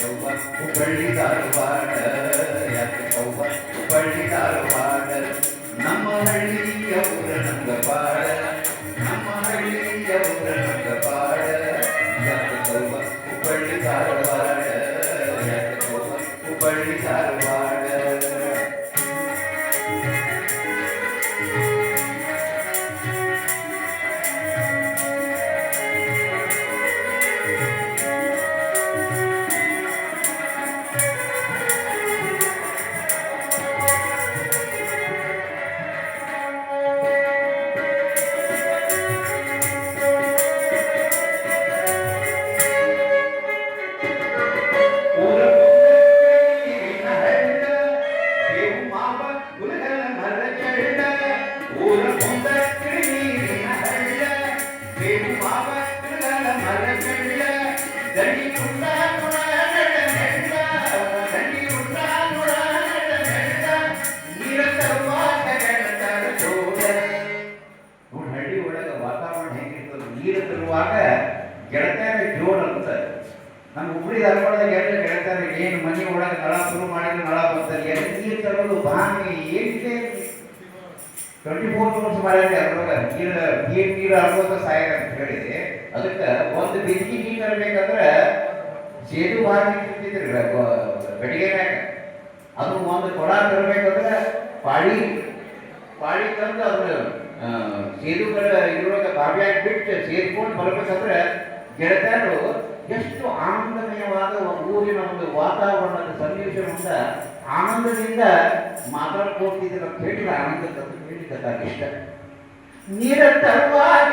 புகழ் தருவாட ನೀರ ತರುವಾಗ ಗೆಳತರ ಜೋಡ. ನೋಡ್ ಹಳ್ಳಿ ಒಳಗ ವಾತಾವರಣ ಹೆಂಗಿರ್ತದ ನೀರು ತರುವಾಗ ಗೆಳತ್ಯಾರ ಜೋಡ್ ಅಂತ ನಮ್ಮ ಹುಬ್ಳಿ ಧಾರವಾಡದಾಗ ಎಲ್ಲ ಗೆಳತ್ಯಾರ ಏನು ಮನೆ ಒಳಗೆ ನಳ ಶುರು ಮಾಡಿದ್ರೆ ನಳ ಬರ್ತದೆ. ಎಲ್ಲ ನೀರು ತರೋದು ಬಾವಿ ಏನಿದೆ ಟ್ವೆಂಟಿ ಫೋರ್ ಅವರ್ಸ್ ಮಾಡಿದ್ರೆ ಅದ್ರೊಳಗೆ. ನೀರು ನೀರು ನೀರು ಅನ್ಕೋತ ಸಾಯಕ ಅಂತ ಹೇಳಿ ಅದಕ್ಕೆ ಒಂದು ಬೆಂಕಿ ನೀರು ತರಬೇಕಂದ್ರೆ ಸೇದು ಬಾವಿ ಇರ್ತಿದ್ರಿ ಬೆಡಿಗೆನಾಗ ಅದು ಒಂದು ಕೊಡ ತರಬೇಕಂದ್ರೆ ಪಾಳಿ ಪಾಳಿ ತಂದು ಅದ್ರ ಸೇದುಗಳ ಇದ್ರೊಳಗೆ ಬಾವಿಯಾಗಿ ಬಿಟ್ಟು ಸೇರ್ಕೊಂಡು ಬರ್ಬೇಕಂದ್ರೆ ಗೆಳತಿಯರು ಎಷ್ಟು ಆನಂದಮಯವಾದ ಊರಿನ ಒಂದು ವಾತಾವರಣದ ಸನ್ನಿವೇಶದಿಂದ ಆನಂದದಿಂದ ಮಾತಾಡ್ಕೊಳ್ತಿದ್ರು ಅಂತ ಹೇಳಿದ ಆನಂದ ತಂದು ಹೇಳಿದ್ದ ಇಷ್ಟ. ನೀರ ತರುವಾಗ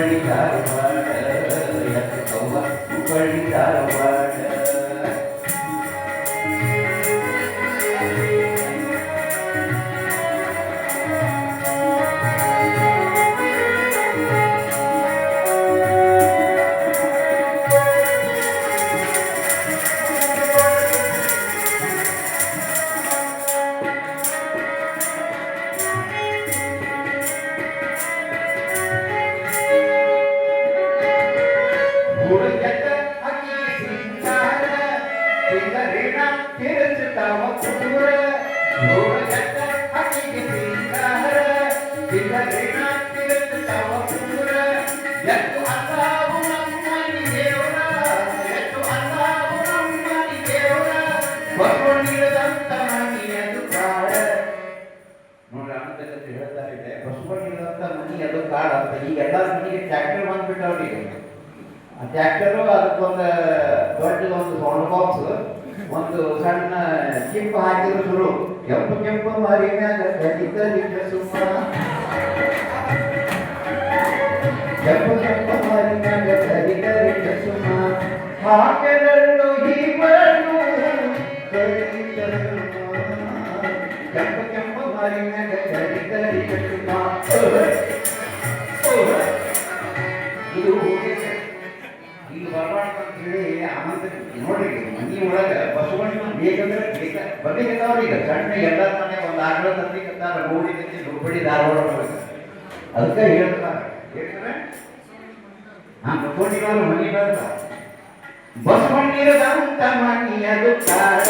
ಹುಬ್ಬಳ್ಳಿ ಧಾರವಾಡ ಯಾಕೆ ಕವ್ವ ಹುಬ್ಬಳ್ಳಿ ಧಾರವಾಡ ಇದೆ ಬಸವಣ್ಣಿರದಂತ ಮನಿ ಅದು ಕಾಡ ಅಂತ ಈಗ ಎಲ್ಲ ಮನೆಗೆ ಟ್ರ್ಯಾಕ್ಟರ್ ಬಂದ್ಬಿಟ್ಟವ್ರಿ ಈಗ ಆ ಟ್ರ್ಯಾಕ್ಟರು ಅದಕ್ಕೊಂದು ದೊಡ್ಡ ಒಂದು ಸೌಂಡ್ ಬಾಕ್ಸ್ ಒಂದು ಸಣ್ಣ ಕೆಂಪು ಹಾಕಿದ್ರು ಶುರು. ಕೆಂಪು ಕೆಂಪು ಮಾರಿ ಮ್ಯಾಗ ಸುಮ್ಮ ಕೆಂಪು ಕೆಂಪು ಮಾರಿ ಮ್ಯಾಗ ಕಲಿಕ ಸುಮ್ಮ ಕಲಿಕ ಸುಮ್ಮ ಕೆಂಪು ಕೆಂಪು ಮಾರಿ ಮ್ಯಾಗ ಅಂತ ಹೇಳಿ ಆನಂದ ನೋಡಿ, ಮನಿ ಒಳಗ ಬಸವಣ್ಣ ಬೇಕಂದ್ರೆ ಬೇಕ ಈಗ ಸಣ್ಣ ಎಲ್ಲ ಮನೆ ಒಂದು ಆಕಳ ತರ್ಲಿಕ್ಕತ್ತಾರ ಗೋಡಿ ಒಳಗ. ಅದಕ್ಕೆ ಹೇಳ್ತಾರ. ಯಾಕಂದ್ರೆ ಆ ಮುತ್ಕೊಂಡಿರೋರು ಮನಿ ಬರಲ್ಲ. ಬಸವಣ್ಣಿರದಂತ ಮನಿಯದು ಕಾಡ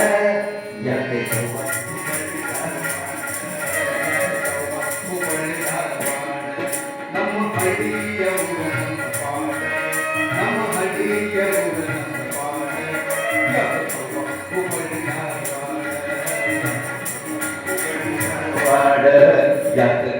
ನಮ್ಮ Yeah.